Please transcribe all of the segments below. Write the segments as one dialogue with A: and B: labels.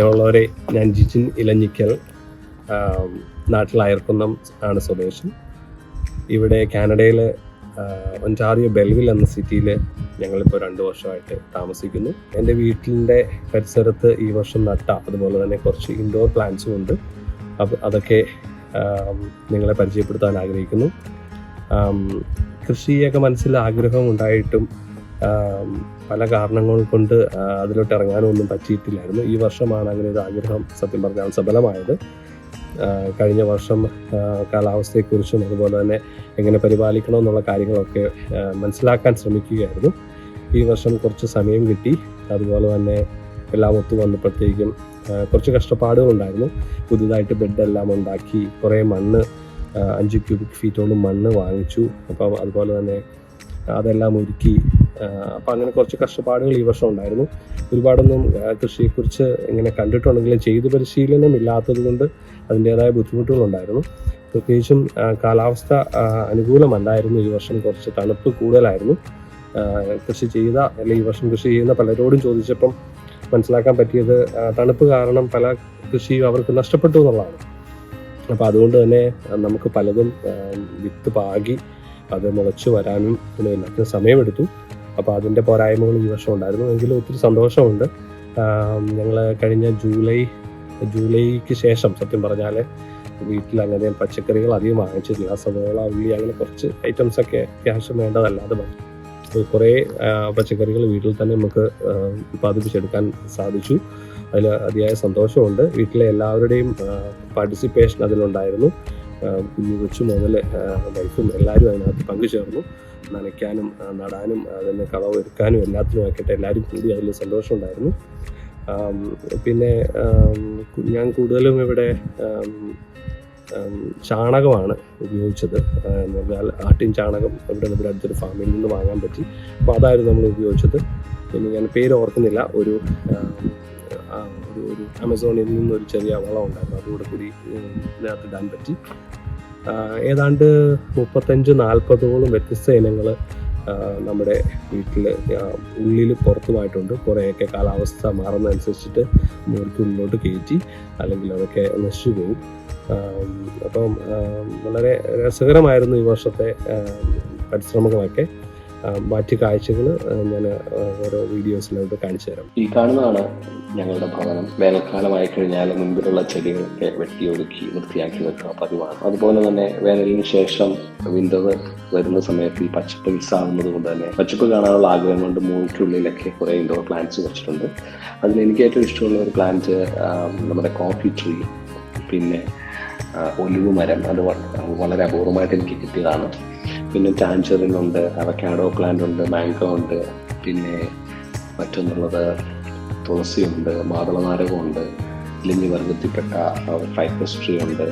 A: ഉള്ളവരെ ഞാൻ ജിജിൻ ഇലഞ്ഞിക്കൽ നാട്ടിൽ അയർക്കുന്നം ആണ് സ്വദേശം. ഇവിടെ കാനഡയിലെ ഒന്റാറിയോ ബെൽവിൽ എന്ന സിറ്റിയിൽ ഞങ്ങളിപ്പോൾ രണ്ട് വർഷമായിട്ട് താമസിക്കുന്നു. എന്റെ വീട്ടിന്റെ പരിസരത്ത് ഈ വർഷം നട്ട അതുപോലെ തന്നെ കുറച്ച് ഇൻഡോർ പ്ലാന്റ്സും ഉണ്ട്. അപ്പം അതൊക്കെ നിങ്ങളെ പരിചയപ്പെടുത്താൻ ആഗ്രഹിക്കുന്നു. കൃഷിയൊക്കെ മനസ്സിൽ ആഗ്രഹം ഉണ്ടായിട്ടും പല കാരണങ്ങൾ കൊണ്ട് അതിലോട്ട് ഇറങ്ങാനും ഒന്നും പറ്റിയിട്ടില്ലായിരുന്നു. ഈ വർഷമാണ് അങ്ങനെ ഒരു ആഗ്രഹം സത്യം പറഞ്ഞാൽ സഫലമായത് കഴിഞ്ഞ വർഷം കാലാവസ്ഥയെക്കുറിച്ചും അതുപോലെ തന്നെ എങ്ങനെ പരിപാലിക്കണം എന്നുള്ള കാര്യങ്ങളൊക്കെ മനസ്സിലാക്കാൻ ശ്രമിക്കുകയായിരുന്നു. ഈ വർഷം കുറച്ച് സമയം കിട്ടി. അതുപോലെ തന്നെ എല്ലാം ഒത്തു വന്നപ്പോഴത്തേക്കും കുറച്ച് കഷ്ടപ്പാടുകളുണ്ടായിരുന്നു പുതുതായിട്ട് ബെഡെല്ലാം ഉണ്ടാക്കി കുറേ മണ്ണ് അഞ്ച് ക്യൂബിക് ഫീറ്റോളം മണ്ണ് വാങ്ങിച്ചു. അപ്പം അതുപോലെ തന്നെ അതെല്ലാം ഒരുക്കി അപ്പം അങ്ങനെ കുറച്ച് കഷ്ടപ്പാടുകൾ ഈ വർഷം ഉണ്ടായിരുന്നു. ഒരുപാടൊന്നും കൃഷിയെക്കുറിച്ച് ഇങ്ങനെ കണ്ടിട്ടുണ്ടെങ്കിലും ചെയ്ത് പരിശീലനം ഇല്ലാത്തത് കൊണ്ട് അതിന്റെതായ ബുദ്ധിമുട്ടുകളുണ്ടായിരുന്നു. പ്രത്യേകിച്ചും കാലാവസ്ഥ അനുകൂലമല്ലായിരുന്നു. ഈ വർഷം കുറച്ച് തണുപ്പ് കൂടുതലായിരുന്നു. കൃഷി ചെയ്ത അല്ലെങ്കിൽ ഈ വർഷം കൃഷി ചെയ്യുന്ന പലരോടും ചോദിച്ചപ്പം മനസ്സിലാക്കാൻ പറ്റിയത് തണുപ്പ് കാരണം പല കൃഷിയും അവർക്ക് നഷ്ടപ്പെട്ടു എന്നുള്ളതാണ്. അപ്പോൾ അതുകൊണ്ട് തന്നെ നമുക്ക് പലതും വിത്ത് പാകി അത് മുളച്ചു വരാനും പിന്നെ എല്ലാത്തിനും സമയമെടുത്തു. അപ്പോൾ അതിന്റെ പോരായ്മകൾ ഈ വർഷം ഉണ്ടായിരുന്നു. എങ്കിലും ഒത്തിരി സന്തോഷമുണ്ട്. ഞങ്ങൾ കഴിഞ്ഞ ജൂലൈ ജൂലൈക്ക് ശേഷം സത്യം പറഞ്ഞാൽ വീട്ടിൽ അങ്ങനെ പച്ചക്കറികൾ അധികം വാങ്ങിച്ചിട്ടില്ല. സവോള ഉള്ളി അങ്ങനെ കുറച്ച് ഐറ്റംസ് ഒക്കെ അത്യാവശ്യം വേണ്ടതല്ലാതെ കുറേ പച്ചക്കറികൾ വീട്ടിൽ തന്നെ നമുക്ക് ഉൽപ്പാദിപ്പിച്ചെടുക്കാൻ സാധിച്ചു. അതിൽ അതിയായ സന്തോഷമുണ്ട്. വീട്ടിലെ എല്ലാവരുടെയും പാർട്ടിസിപ്പേഷൻ അതിലുണ്ടായിരുന്നു. കുഞ്ഞു കൊച്ചു മുതൽ വൈഫും എല്ലാവരും അതിനകത്ത് പങ്കുചേർന്നു. നനയ്ക്കാനും നടാനും അതിന്റെ കളവ് എടുക്കാനും എല്ലാത്തിനും ആക്കിയിട്ട് എല്ലാവരും കൂടി അതിൽ സന്തോഷമുണ്ടായിരുന്നു പിന്നെ ഞാൻ കൂടുതലും ഇവിടെ ചാണകമാണ് ഉപയോഗിച്ചത്. എന്ന് പറഞ്ഞാൽ ആട്ടിൻ ചാണകം ഇവിടെ ഇവിടെ അടുത്തൊരു ഫാമിൽ നിന്ന് വാങ്ങാൻ പറ്റി. അപ്പോൾ അതായിരുന്നു നമ്മൾ ഉപയോഗിച്ചത്. പിന്നെ ഞാൻ പേര് ഓർക്കുന്നില്ല. ഒരു ഒരു ഒരു ആമസോണിൽ നിന്നൊരു ചെറിയ വളം ഉണ്ടായിരുന്നു. അതുകൂടെ കൂടി ഇതിനകത്ത് ഇടാൻ പറ്റി. ഏതാണ്ട് മുപ്പത്തഞ്ച് നാൽപ്പതോളം വ്യത്യസ്ത ഇനങ്ങൾ നമ്മുടെ വീട്ടിൽ ഉള്ളിൽ പുറത്തുമായിട്ടുണ്ട്. കുറേയൊക്കെ കാലാവസ്ഥ മാറുന്നതനുസരിച്ചിട്ട് മുറിക്ക് ഉള്ളിലോട്ട് കയറ്റി അല്ലെങ്കിൽ അതൊക്കെ നശിച്ചു പോകും. അപ്പം വളരെ രസകരമായിരുന്നു ഈ വർഷത്തെ പരിശ്രമങ്ങളൊക്കെ. ബാക്കി കാഴ്ചകൾ ഞാൻ ഓരോ വീഡിയോസിലോട്ട് കാണിച്ചു തരാം.
B: ഈ കാണുന്നതാണ് ഞങ്ങളുടെ ഭവനം. വേനൽക്കാലമായി കഴിഞ്ഞാൽ മുൻപിലുള്ള ചെടികളൊക്കെ വെട്ടിയൊതുക്കി വൃത്തിയാക്കി വെക്കുക പതിവാണ്. അതുപോലെ തന്നെ വേനലിന് ശേഷം വിന്റർ വരുന്ന സമയത്ത് ഈ പച്ചപ്പ് മിസ്സാകുന്നത് കൊണ്ട് തന്നെ പച്ചപ്പ് കാണാനുള്ള ആഗ്രഹം കൊണ്ട് മൂക്കിനുള്ളിലൊക്കെ കുറേ ഇൻഡോർ പ്ലാന്റ്സ് വെച്ചിട്ടുണ്ട്. അതിൽ എനിക്ക് ഏറ്റവും ഇഷ്ടമുള്ള ഒരു പ്ലാന്റ് നമ്മുടെ കോഫി ട്രീ പിന്നെ ഒലിവ് മരം അത് വളരെ അപൂർവമായിട്ട് എനിക്ക് കിട്ടിയതാണ്. പിന്നെ ടാഞ്ചറിൻ ഉണ്ട് അവക്കാഡോ പ്ലാന്റ് ഉണ്ട് മാംഗോ ഉണ്ട് പിന്നെ മറ്റൊന്നുള്ളത് തുളസിയുണ്ട് മാതളനാരകമുണ്ട് ലിഞ്ഞി വർഗത്തിൽപ്പെട്ട ഫൈക്കസ് ട്രീ ഉണ്ട്.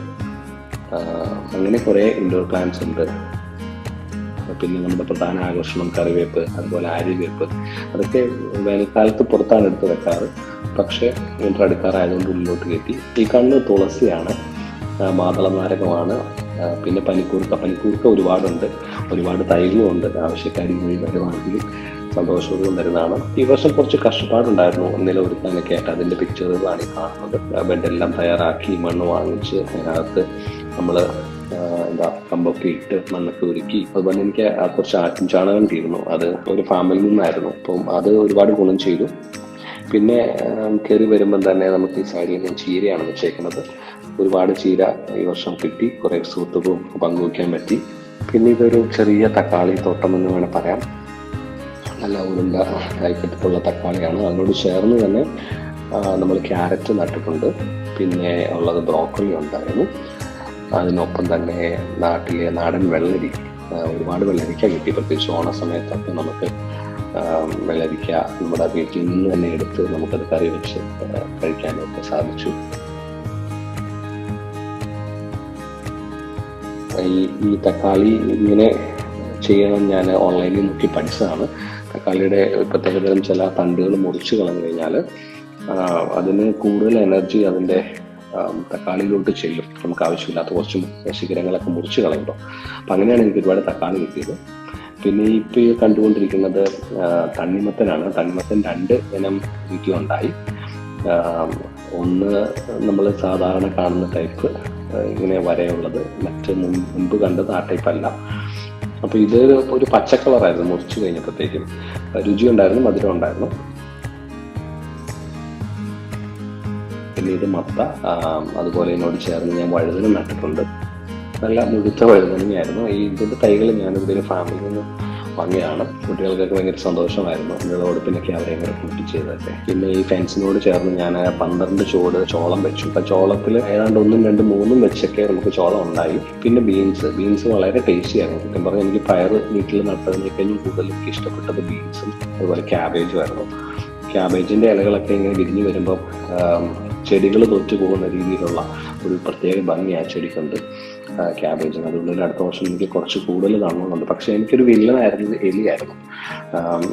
B: അങ്ങനെ കുറേ ഇൻഡോർ പ്ലാന്റ്സ് ഉണ്ട്. പിന്നെ നമ്മുടെ പ്രധാന ആകർഷണം കറിവേപ്പ് അതുപോലെ ആര്യവേപ്പ് അതൊക്കെ വേനൽക്കാലത്ത് പുറത്താണ് എടുത്ത് വെക്കാറ്. പക്ഷേ വിന്റർ അടുക്കാറായതുകൊണ്ട് ഉള്ളിലോട്ട് കയറ്റി. ഈ കണ്ണ് തുളസിയാണ് മാതളനാരകമാണ് പിന്നെ പനിക്കൂർക്ക. പനിക്കൂർക്ക ഒരുപാടുണ്ട്. ഒരുപാട് തൈകളും ഉണ്ട്. ആവശ്യക്കാരി വഴി വരുവാണെങ്കിൽ സന്തോഷവും തരുന്നതാണ്. ഈ വർഷം കുറച്ച് കഷ്ടപ്പാടുണ്ടായിരുന്നു. നിലനിർത്താനൊക്കെ ആയിട്ട് അതിന്റെ പിക്ചറുകളാണ് ഈ കാണുന്നത്. ബെഡെല്ലാം തയ്യാറാക്കി മണ്ണ് വാങ്ങിച്ച് അതിനകത്ത് നമ്മൾ എന്താ കമ്പൊക്കെ ഇട്ട് മണ്ണൊക്കെ ഒരുക്കി. അതുപോലെ എനിക്ക് കുറച്ച് ആറ്റും ചാണകം തീരുന്നു അത് ഒരു ഫാമിൽ നിന്നായിരുന്നു. അപ്പം അത് ഒരുപാട് ഗുണം ചെയ്തു. പിന്നെ കയറി വരുമ്പം തന്നെ നമുക്ക് ഈ സൈഡിൽ ഞാൻ ചീരയാണ് വെച്ചേക്കുന്നത്. ഒരുപാട് ചീര ഈ വർഷം കിട്ടി. കുറേ സുഹൃത്തുക്കളും പങ്കുവയ്ക്കാൻ പറ്റി. പിന്നെ ഇതൊരു ചെറിയ തക്കാളി തോട്ടം എന്ന് വേണം പറയാം. നല്ല ഉരുണ്ട കൈക്കെട്ടിട്ടുള്ള തക്കാളിയാണ്. അതിനോട് ചേർന്ന് തന്നെ നമ്മൾ ക്യാരറ്റ് നട്ടിട്ടുണ്ട്. പിന്നെ ഉള്ളത് ബ്രോക്കലി ഉണ്ടായിരുന്നു. അതിനൊപ്പം തന്നെ നാട്ടിലെ നാടൻ വെള്ളരി ഒരുപാട് വെള്ളരിക്ക കിട്ടി. പ്രത്യേകിച്ച് ഓണ സമയത്തൊക്കെ നമുക്ക് വെള്ളരിക്ക നമ്മുടെ വീട്ടിൽ നിന്ന് തന്നെ എടുത്ത് നമുക്കത് കറി വെച്ച് കഴിക്കാനൊക്കെ സാധിച്ചു. ഈ ഈ തക്കാളി ഇങ്ങനെ ചെയ്യണം ഞാൻ ഓൺലൈനിൽ നോക്കി പഠിച്ചതാണ്. തക്കാളിയുടെ പ്രത്യേകതരം ചില തണ്ടുകൾ മുറിച്ച് കളഞ്ഞു കഴിഞ്ഞാൽ അതിന് കൂടുതൽ എനർജി അതിന്റെ തക്കാളിയിലോട്ട് ചെല്ലും നമുക്ക് ആവശ്യമില്ലാത്ത കുറച്ച് ശിഖരങ്ങളൊക്കെ മുറിച്ച് കളയുമ്പോൾ. അപ്പം അങ്ങനെയാണ് എനിക്ക് ഒരുപാട് തക്കാളി കിട്ടിയത്. പിന്നെ ഇപ്പോൾ കണ്ടുകൊണ്ടിരിക്കുന്നത് തണ്ണിമത്തനാണ്. തണ്ണിമത്തൻ രണ്ട് ഇനം ഉണ്ടായി ഒന്ന് നമ്മൾ സാധാരണ കാണുന്ന ടൈപ്പ് ഇങ്ങനെ വരയുള്ളത്. മറ്റ് മുൻ- മുൻപ് കണ്ടത് ആ ടൈപ്പ് അല്ല. അപ്പൊ ഇത് ഒരു പച്ച കളറായിരുന്നു മുറിച്ചു കഴിഞ്ഞപ്പോഴത്തേക്കും രുചി ഉണ്ടായിരുന്നു മധുരം ഉണ്ടായിരുന്നു. പിന്നെ ഇത് മത്ത അതുപോലെ എന്നോട് ചേർന്ന് ഞാൻ വഴുതനും നട്ടിട്ടുണ്ട്. നല്ല മുഴുത്ത വഴുതനങ്ങയായിരുന്നു ഈ ഇതിന്റെ തൈകൾ ഞാൻ ഒരു ഫാമിലിയിൽ നിന്ന് വാങ്ങിയതാണ് കുട്ടികൾക്കൊക്കെ ഭയങ്കര സന്തോഷമായിരുന്നു. വിളവെടുപ്പിനൊക്കെ അവരെ കൂട്ടി ചെയ്തൊക്കെ പിന്നെ ഈ ഫെൻസിനോട് ചേർന്ന് ഞാൻ പന്ത്രണ്ട് ചോട് ചോളം വെച്ചു. അപ്പൊ ചോളത്തിൽ ഏതാണ്ട് ഒന്നും രണ്ടും മൂന്നും വെച്ചൊക്കെ നമുക്ക് ചോളം ഉണ്ടായി. പിന്നെ ബീൻസ് ബീൻസ് വളരെ ടേസ്റ്റി ആയിരുന്നു. സത്യം പറഞ്ഞാൽ എനിക്ക് പയർ വീട്ടിൽ നട്ടതിനേക്കാളും കൂടുതൽ എനിക്ക് ഇഷ്ടപ്പെട്ടത് ബീൻസും അതുപോലെ ക്യാബേജും ആയിരുന്നു. ക്യാബേജിന്റെ ഇലകളൊക്കെ ഇങ്ങനെ വിരിഞ്ഞു വരുമ്പോൾ ചെടികൾ തൊറ്റു പോകുന്ന രീതിയിലുള്ള ഒരു പ്രത്യേക ഭംഗി ആ ചെടിക്കുണ്ട്. ക്യാബേജിന് അതുകൊണ്ട് അടുത്ത വർഷം എനിക്ക് കുറച്ച് കൂടുതൽ കാണുന്നുണ്ട് പക്ഷേ എനിക്കൊരു വില്ലനായിരുന്നത് എലിയായിരുന്നു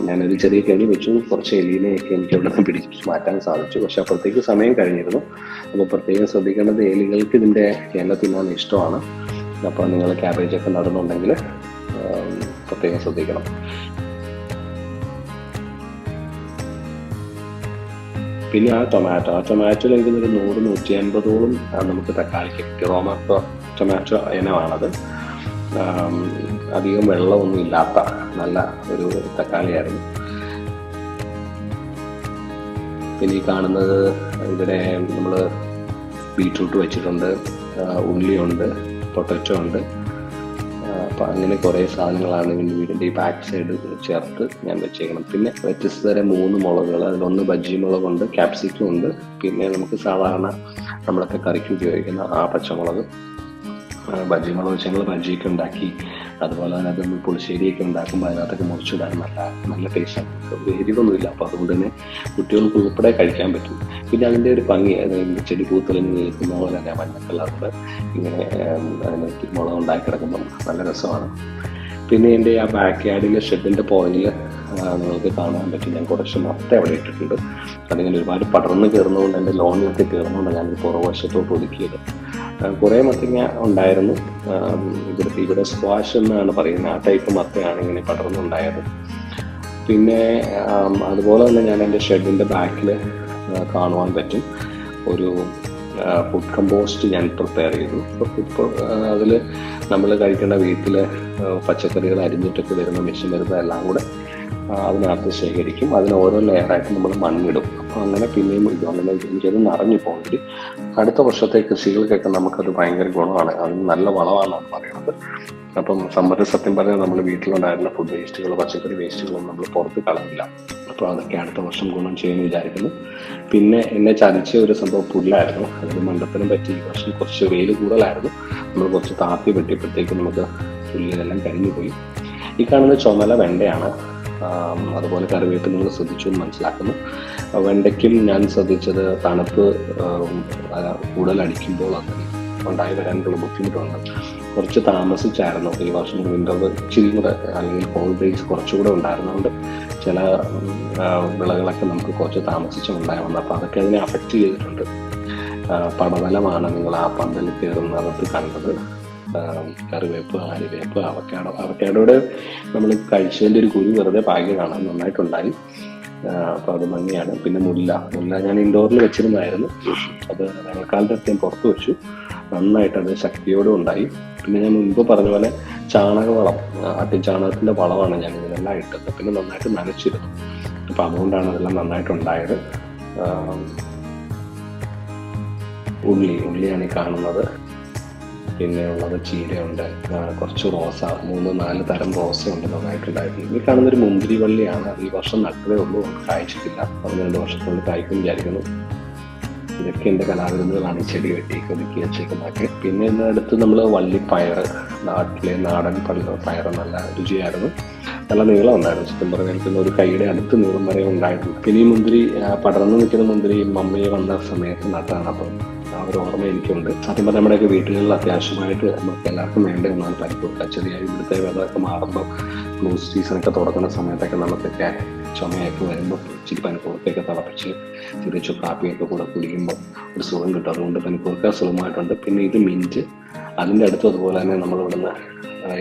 B: ഞാനൊരു ചെറിയ കെണി വെച്ചു. കുറച്ച് എലിയിലേക്ക് എനിക്ക് അവിടെ നിന്ന് പിടിച്ച് മാറ്റാൻ സാധിച്ചു. പക്ഷെ അപ്പോഴത്തേക്ക് സമയം കഴിഞ്ഞിരുന്നു. അപ്പോൾ പ്രത്യേകം ശ്രദ്ധിക്കേണ്ടത് എലികൾക്ക് ഇതിന്റെ ഇല തിന്നാൻ ഇഷ്ടമാണ്. അപ്പോൾ നിങ്ങൾ ക്യാബേജൊക്കെ നടുന്നുണ്ടെങ്കിൽ പ്രത്യേകം ശ്രദ്ധിക്കണം. പിന്നെ ആ ടൊമാറ്റോ ആ ടൊമാറ്റോയിൽ എനിക്ക് ഒരു നൂറ് നൂറ്റി അൻപതോളം നമുക്ക് തക്കാളിക്ക് കിട്ടി. റോമ ടൊമാറ്റോ ഇനമാണത്. അധികം വെള്ളമൊന്നും ഇല്ലാത്ത നല്ല ഒരു തക്കാളിയായിരുന്നു. പിന്നെ ഈ കാണുന്നത് ഇവിടെ നമ്മൾ ബീട്രൂട്ട് വെച്ചിട്ടുണ്ട്. ഉള്ളിയുണ്ട് പൊട്ടറ്റോ ഉണ്ട്. അപ്പൊ അങ്ങനെ കുറെ സാധനങ്ങളാണ് ഇതിന്റെ വീടിന്റെ ഈ ബാക്ക് സൈഡ് ചേർത്ത് ഞാൻ വെച്ചേക്കണം. പിന്നെ വ്യത്യസ്ത തരം മൂന്ന് മുളകുകൾ അതിലൊന്ന് ബജ്ജി മുളകുണ്ട് ക്യാപ്സിക്കം ഉണ്ട്. പിന്നെ നമുക്ക് സാധാരണ നമ്മളൊക്കെ കറിക്ക് ഉപയോഗിക്കുന്ന ആ പച്ചമുളക് ബജ്ജി മുളക് വെച്ച് ഞങ്ങൾ ബജ്ജിയൊക്കെ ഉണ്ടാക്കി അതുപോലെ തന്നെ അത് നമ്മൾ പുളിശ്ശേരിയൊക്കെ ഉണ്ടാക്കുമ്പോൾ അതിനകത്തൊക്കെ മുറിച്ചിടാൻ നല്ല നല്ല ടേസ്റ്റാണ് എരിവൊന്നുമില്ല അപ്പോൾ അതുകൊണ്ട് തന്നെ കുട്ടികൾക്ക് ഉൾപ്പെടെ കഴിക്കാൻ പറ്റും. പിന്നെ അതിന്റെ ഒരു ഭംഗി അതായത് ചെടി പൂത്തലിന് നിൽക്കുന്ന പോലെ തന്നെ മഞ്ഞക്കല്ലാത്ത ഇങ്ങനെ അതിന് മുളക് ഉണ്ടാക്കി കിടക്കുമ്പം നല്ല രസമാണ്. പിന്നെ എന്റെ ആ ബാക്ക് യാർഡിലെ ഷെഡിന്റെ പോയിന്റിൽ നിങ്ങൾക്ക് കാണാൻ പറ്റും. ഞാൻ കുറച്ച് മൊത്തം അവിടെ ഇട്ടിട്ടുണ്ട്. അതിങ്ങനെ ഒരുപാട് പടർന്ന് കയറുന്നതുകൊണ്ട് എന്റെ ലോണിലൊക്കെ കയറുന്നതുകൊണ്ട് ഞാൻ പുറവശത്തോട്ട് ഒതുക്കിയത്. കുറേ മത്തങ്ങ ഉണ്ടായിരുന്നു. ഇവിടെ ഇവിടെ സ്ക്വാഷ് എന്നാണ് പറയുന്നത്. ആ ടൈപ്പ് മത്തയാണ് ഇങ്ങനെ പടർന്നുണ്ടായത്. പിന്നെ അതുപോലെ തന്നെ ഞാൻ എന്റെ ഷെഡിന്റെ ബാക്കിൽ കാണുവാൻ പറ്റും. ഒരു ഫുഡ് കമ്പോസ്റ്റ് ഞാൻ പ്രിപ്പയർ ചെയ്തു. അതിൽ നമ്മൾ കഴിക്കേണ്ട വീട്ടിൽ പച്ചക്കറികൾ അരിഞ്ഞിട്ടൊക്കെ വരുന്ന മെഷീൻ വരുന്നതെല്ലാം കൂടെ അതിനകത്ത് ശേഖരിക്കും. അതിന് ഓരോ ലെയറായിട്ട് നമ്മൾ മണ്ണിടും. അപ്പോൾ അങ്ങനെ പിന്നെയും ഇത് അങ്ങനെ എനിക്കത് നിറഞ്ഞു പോകില്ല അടുത്ത വർഷത്തെ കൃഷികൾക്കൊക്കെ നമുക്കത് ഭയങ്കര ഗുണമാണ്. അത് നല്ല വളമാണെന്നാണ് പറയുന്നത്. അപ്പം സമ്പത്ത് സത്യം പറഞ്ഞാൽ നമ്മൾ വീട്ടിലുണ്ടായിരുന്ന ഫുഡ് വേസ്റ്റുകൾ പച്ചക്കറി വേസ്റ്റുകളൊന്നും നമ്മൾ പുറത്ത് കളഞ്ഞില്ല. അപ്പോൾ അതൊക്കെ അടുത്ത വർഷം ഗുണം ചെയ്യുമെന്ന് വിചാരിക്കുന്നു. പിന്നെ എന്നെ ചതിച്ച ഒരു സംഭവം പുല്ലായിരുന്നു. അതിന് മണ്ടത്തിനും പറ്റി ഈ വർഷം കുറച്ച് വെയിൽ കൂടുതലായിരുന്നു. നമ്മൾ കുറച്ച് താത്തി വെട്ടിയപ്പോഴത്തേക്കും നമുക്ക് പുല്ലിനെല്ലാം കരിഞ്ഞു പോയി ഈ കാണുന്ന ചുമല വെണ്ടയാണ്. അതുപോലെ കറിവേപ്പ് നിങ്ങൾ ശ്രദ്ധിച്ചു എന്ന് മനസ്സിലാക്കുന്നു. വെണ്ടയ്ക്കും ഞാൻ ശ്രദ്ധിച്ചത് തണുപ്പ് കൂടുതൽ അടിക്കുമ്പോൾ അതിന് ഉണ്ടായി വരാനുള്ള ബുദ്ധിമുട്ടുണ്ട്. കുറച്ച് താമസിച്ചായിരുന്നു. ഈ വർഷം വിന്റർ ഇച്ചിരി കൂടെ അല്ലെങ്കിൽ കോൾ ഡേയ്സ് കുറച്ചുകൂടെ ഉണ്ടായിരുന്നതുകൊണ്ട് ചില വിളകളൊക്കെ നമുക്ക് കുറച്ച് താമസിച്ചും ഉണ്ടായി വന്നു അപ്പോൾ അതൊക്കെ അതിനെ അഫക്റ്റ് ചെയ്തിട്ടുണ്ട്. പടവലമാണ് നിങ്ങൾ ആ പന്തലിൽ കയറുന്നത് കണ്ടത്. കറിവേപ്പ് ആര്യവേപ്പ് അവക്കാടോ. അവക്കാടോടെ നമ്മൾ കഴിച്ചതിന്റെ ഒരു കുരു വെറുതെ പാകിയതാണ്. നന്നായിട്ടുണ്ടായി. അപ്പോൾ അത് ഭംഗിയാണ്. പിന്നെ മുല്ല. മുല്ല ഞാൻ ഇൻഡോറിൽ വെച്ചിരുന്നായിരുന്നു. അത് വേനൽക്കാലത്ത് ഞാൻ പുറത്ത് വെച്ചു. നന്നായിട്ട് അത് ശക്തിയോടെ ഉണ്ടായി. പിന്നെ ഞാൻ മുൻപ് പറഞ്ഞ പോലെ ചാണകവളം ചാണകത്തിന്റെ വളമാണ് ഞാൻ ഇതിനെല്ലാം ഇട്ടത്. പിന്നെ നന്നായിട്ട് നനച്ചിരുന്നു. അപ്പൊ അതുകൊണ്ടാണ് അതെല്ലാം നന്നായിട്ട് ഉണ്ടായത് ഉള്ളി. ഉള്ളിയാണ് ഈ കാണുന്നത്. പിന്നെ ഉള്ളത് ചീരയുണ്ട്. കുറച്ച് റോസ മൂന്ന് നാല് തരം റോസയുണ്ട് നന്നായിട്ടുണ്ടായിരുന്നു. ഈ കാണുന്ന ഒരു മുന്തിരി വള്ളിയാണ് അത് ഈ വർഷം നട്ടതേ ഉള്ളൂ. കായ്ച്ചിട്ടില്ല. ഒന്ന് രണ്ട് വർഷത്തിനുള്ളിൽ കായ്ക്കും വിചാരിക്കുന്നു. ഇതൊക്കെ എന്റെ കലാവിരുന്നുകളാണ് ചെടി വെട്ടി ഒതുക്കി വെച്ചേക്കുന്നതൊക്കെ. പിന്നെ അടുത്ത് നമ്മൾ വള്ളിപ്പയർ നാട്ടിലെ നാടൻ പള്ള പയർ നല്ല രുചിയായിരുന്നു. നല്ല നീളം ഉണ്ടായിരുന്നു. സത്യം പറഞ്ഞാൽ ഒരു കൈയുടെ അടുത്ത് നീളം വരെ ഉണ്ടായിട്ടുണ്ട് പിന്നെ ഈ മുന്തിരി പടർന്നു നിൽക്കുന്ന മുന്തിരി മമ്മിയെ വന്ന സമയത്ത് നട്ടാണ് അപ്പം. ഒരു ഓർമ്മ എനിക്കുണ്ട് സത്യം പറഞ്ഞാൽ നമ്മുടെയൊക്കെ വീടുകളിൽ അത്യാവശ്യമായിട്ട് നമുക്ക് എല്ലാവർക്കും വേണ്ട ഒന്നാണ് പരിപ്പ് ചെറിയ ഇവിടുത്തെ വെള്ളമൊക്കെ മാറുമ്പോൾ ഫ്ലൂസ് സീസണൊക്കെ തുടങ്ങുന്ന സമയത്തൊക്കെ നമുക്കൊക്കെ ചുമയൊക്കെ വരുമ്പോൾ ഇച്ചിരി പനിക്കൂർക്കയൊക്കെ തിളപ്പിച്ച് ചെറിയ ചു കാപ്പിയൊക്കെ കൂടെ കുടിക്കുമ്പോൾ ഒരു സുഖം കിട്ടും. അതുകൊണ്ട് പനിക്കൂർക്ക സുഖമായിട്ടുണ്ട്. പിന്നെ ഇത് മിന്റ് അതിന്റെ അടുത്ത് അതുപോലെ തന്നെ നമ്മൾ ഇവിടുന്ന്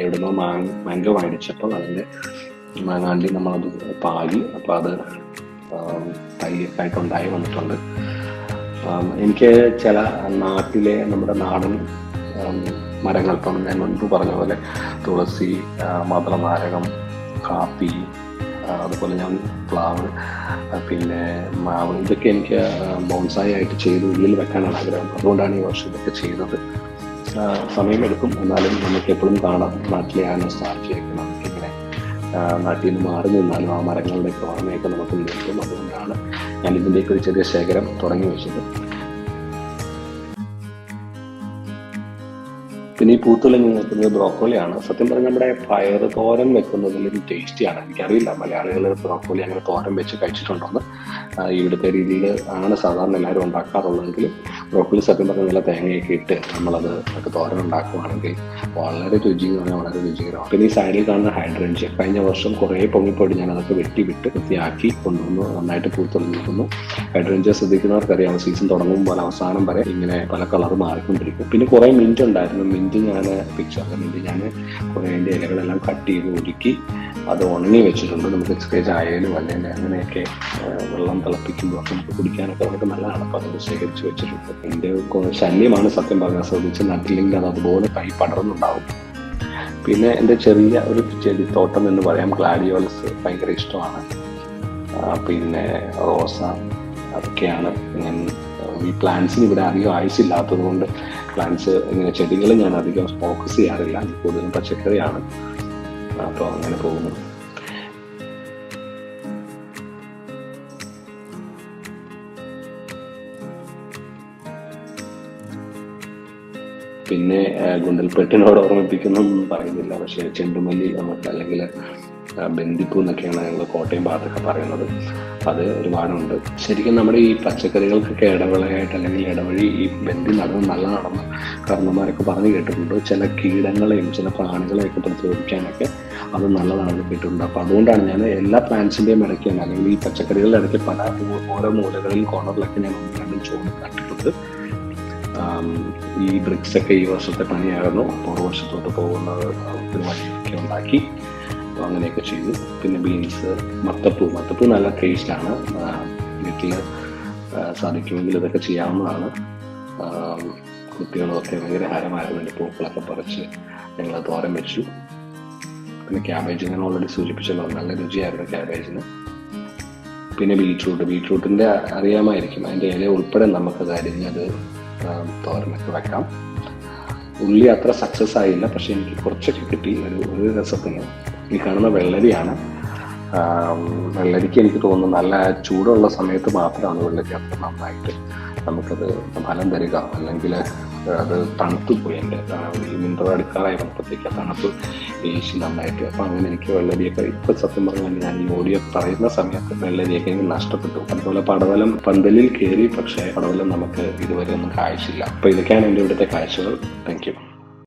B: എവിടുന്നോ മാങ്ങ മാംഗോ വാങ്ങിച്ചപ്പോൾ അതിന്റെ മാങ്ങാണ്ടി നമ്മളത് പാകി. അപ്പോൾ അത് തൈയൊക്കെ ആയിട്ട് ഉണ്ടായി വന്നിട്ടുണ്ട്. എനിക്ക് ചില നാട്ടിലെ നമ്മുടെ നാടൻ മരങ്ങൾ ഇപ്പം ഞാൻ മുൻപ് പറഞ്ഞ പോലെ തുളസി മധുരനാരകം കാപ്പി അതുപോലെ ഞാൻ പ്ലാവ് പിന്നെ മാവ് ഇതൊക്കെ എനിക്ക് ബോൺസായി ആയിട്ട് ചെയ്ത് ഉള്ളിൽ വെക്കാനാണ് ആഗ്രഹം അതുകൊണ്ടാണ് ഈ വർഷം ഇതൊക്കെ ചെയ്തത്. സമയമെടുക്കും. എന്നാലും നമുക്ക് എപ്പോഴും കാണാം. നാട്ടിലെ ആണ് സ്റ്റാർട്ട് ആ, നാട്ടിൽ നിന്ന് മാറി നിന്നാലും ആ മരങ്ങളുടെ ഒക്കെ ഓർമ്മയൊക്കെ നമുക്ക് നിൽക്കും. അതുകൊണ്ടാണ് ഞാൻ ഇതിന്റെയൊക്കെ ഒരു ചെറിയ ശേഖരം തുടങ്ങി വെച്ചത്. പിന്നെ ഈ പൂത്തുലഞ്ഞ് നിൽക്കുന്നത് ബ്രോക്കോളിയാണ്. സത്യം പറഞ്ഞാൽ നമ്മുടെ പയർ തോരൻ വെക്കുന്നതിലും ടേസ്റ്റിയാണ്. എനിക്കറിയില്ല മലയാളികൾ ബ്രോക്കോളി അങ്ങനെ തോരൻ വെച്ച് കഴിച്ചിട്ടുണ്ടോന്ന്. ഇവിടുത്തെ രീതിയിൽ ആണ് സാധാരണ എല്ലാവരും ഉണ്ടാക്കാറുള്ളതെങ്കിലും ബ്രോക്കോളി സത്യം പറഞ്ഞ നല്ല തേങ്ങയൊക്കെ ഇട്ട് നമ്മളത് ഒക്കെ തോരൻ ഉണ്ടാക്കുകയാണെങ്കിൽ വളരെ രുചി എന്ന് പറഞ്ഞാൽ വളരെ രുചികരമാണ് പിന്നെ ഈ സൈഡിൽ കാണുന്ന ഹൈഡ്രൻഷ്യ കഴിഞ്ഞ വർഷം കുറേ പൊങ്ങിപ്പോയിട്ട് ഞാൻ അതൊക്കെ വെട്ടി വിട്ട് വൃത്തിയാക്കി കൊണ്ടുവന്നു. നന്നായിട്ട് പൂത്തൊളിഞ്ഞിരിക്കുന്നു ഹൈഡ്രൻഷ്യ ശ്രദ്ധിക്കുന്നവർക്കറിയാം സീസൺ തുടങ്ങുമ്പോൾ അവസാനം വരെ ഇങ്ങനെ പല കളർ മാറിക്കൊണ്ടിരിക്കും. പിന്നെ കുറേ മിന്റ് ഉണ്ടായിരുന്നു. മിന്റ് ഞാൻ പിക്ചർ മിന്റ് ഞാൻ കുറേ അതിന്റെ ഇലകളെല്ലാം കട്ട് ചെയ്ത് ഒരുക്കി അത് ഉണങ്ങി വെച്ചിട്ടുണ്ട്. നമുക്ക് ചെറിയ ചായയിലും അല്ലെങ്കിൽ അങ്ങനെയൊക്കെ വെള്ളം തിളപ്പിക്കുമ്പോൾ ഒക്കെ നമുക്ക് കുടിക്കാനൊക്കെ നമുക്ക് നല്ലതാണ്. അപ്പോൾ അത് ശേഖരിച്ച് വെച്ചിട്ടുണ്ട്. എന്റെ ശല്യമാണ് സത്യം പറഞ്ഞാൽ ശ്രദ്ധിച്ച് നട്ടില്ലെങ്കിൽ അത് അതുപോലെ കൈ പടർന്നുണ്ടാവും. പിന്നെ എന്റെ ചെറിയ ഒരു ചെടി തോട്ടം എന്ന് പറയാം. ഗ്ലാഡിയോൾസ് ഭയങ്കര ഇഷ്ടമാണ്. പിന്നെ റോസ അതൊക്കെയാണ്. ഞാൻ ഈ പ്ലാന്റ്സിന് ഇവിടെ അധികം ആയുസില്ലാത്തത് കൊണ്ട് പ്ലാന്റ്സ് ഇങ്ങനെ ചെടികൾ ഞാൻ അധികം ഫോക്കസ് ചെയ്യാറില്ല. കൂടുതലും പച്ചക്കറിയാണ്. അപ്പോൾ അങ്ങനെ പോകുന്നു. പിന്നെ ഗുണ്ടൽപ്പെട്ടിനോട് ഓർമ്മിപ്പിക്കുന്നു പറയുന്നില്ല. പക്ഷേ ചെണ്ടുമല്ലി നമുക്ക് അല്ലെങ്കിൽ ആ, ബന്ദിപ്പൂ എന്നൊക്കെയാണ് ഞങ്ങൾ കോട്ടയം ഭാഗത്തൊക്കെ പറയുന്നത്. അത് ഒരുപാടുണ്ട്. ശരിക്കും നമ്മുടെ ഈ പച്ചക്കറികൾക്കൊക്കെ ഇടവിളയായിട്ട് അല്ലെങ്കിൽ ഇടവഴി ഈ ബന്ദി നല്ല നല്ലതാണെന്ന് കർണന്മാരൊക്കെ പറഞ്ഞു കേട്ടിട്ടുണ്ട്. ചില കീടങ്ങളെയും ചില പ്രാണികളെയൊക്കെ പ്രതിരോധിക്കാനൊക്കെ അത് നല്ലതാണെന്ന് കേട്ടിട്ടുണ്ട് അപ്പോൾ അതുകൊണ്ടാണ് ഞാൻ എല്ലാ പ്ലാന്റ്സിന്റെയും ഇടയ്ക്ക് അല്ലെങ്കിൽ ഈ പച്ചക്കറികളുടെ ഇടയ്ക്ക് പല ഓരോ മൂലകളിൽ കോർണറിലൊക്കെ ഞാൻ രണ്ടും ചൂട് നട്ടിട്ടുണ്ട് ഈ ബ്രിക്സ് ഒക്കെ ഈ വർഷത്തെ പണിയായിരുന്നു. അപ്പോൾ വർഷത്തോട്ട് പോകുന്നത് ഒരു വഴിയൊക്കെ ഉണ്ടാക്കി. അങ്ങനെയൊക്കെ ചെയ്തു. പിന്നെ ബീൻസ് മത്തപ്പൂ. മത്തപ്പൂ നല്ല ടേസ്റ്റാണ് വീട്ടിൽ സാധിക്കുമെങ്കിൽ ഇതൊക്കെ ചെയ്യാവുന്നതാണ്. കുട്ടികളൊക്കെ ഭയങ്കര ഹരമായിരുന്നു എന്റെ പൂക്കളൊക്കെ പറിച്ച് ഞങ്ങൾ തോരൻ വെച്ചു. പിന്നെ ക്യാബേജ് ഞാൻ ഓൾറെഡി സൂചിപ്പിച്ചല്ലോ നല്ല രുചിയായിരുന്നു ക്യാബേജിന് പിന്നെ ബീട്രൂട്ട് ബീട്രൂട്ടിന്റെ അറിയാമായിരിക്കും അതിന്റെ ഇല ഉൾപ്പെടെ നമുക്കത് അരിഞ്ഞത് അത് തോരനൊക്കെ വെക്കാം. ഉള്ളി അത്ര സക്സസ് ആയില്ല പക്ഷെ എനിക്ക് കുറച്ചൊക്കെ കിട്ടി ഒരു ഒരു രസത്തിന്. ഈ കാണുന്ന വെള്ളരിയാണ്. വെള്ളരിക്ക് എനിക്ക് തോന്നുന്നു നല്ല ചൂടുള്ള സമയത്ത് മാത്രമാണ് വെള്ളരി അത്ര നന്നായിട്ട് നമുക്കത് ഫലം തരിക. അല്ലെങ്കിൽ അത് തണുത്തു പോയി എന്റെ ഈ വിന്റർ അടുക്കാറായി ആ തണുപ്പ് ഏശി നന്നായിട്ട്. അപ്പം അങ്ങനെ എനിക്ക് വെള്ളരിയൊക്കെ ഇപ്പം സത്യം പറഞ്ഞാൽ ഞാൻ ഈ ഓഡിയോ പറയുന്ന സമയത്ത് വെള്ളരിയൊക്കെ എനിക്ക് നഷ്ടപ്പെട്ടു. അതുപോലെ പടവലം പന്തലിൽ കയറി പക്ഷേ പടവലം നമുക്ക് ഇതുവരെ ഒന്നും കാഴ്ചയില്ല. അപ്പോൾ ഇതൊക്കെയാണ് എന്റെ ഇവിടുത്തെ കാഴ്ചകൾ. Thank you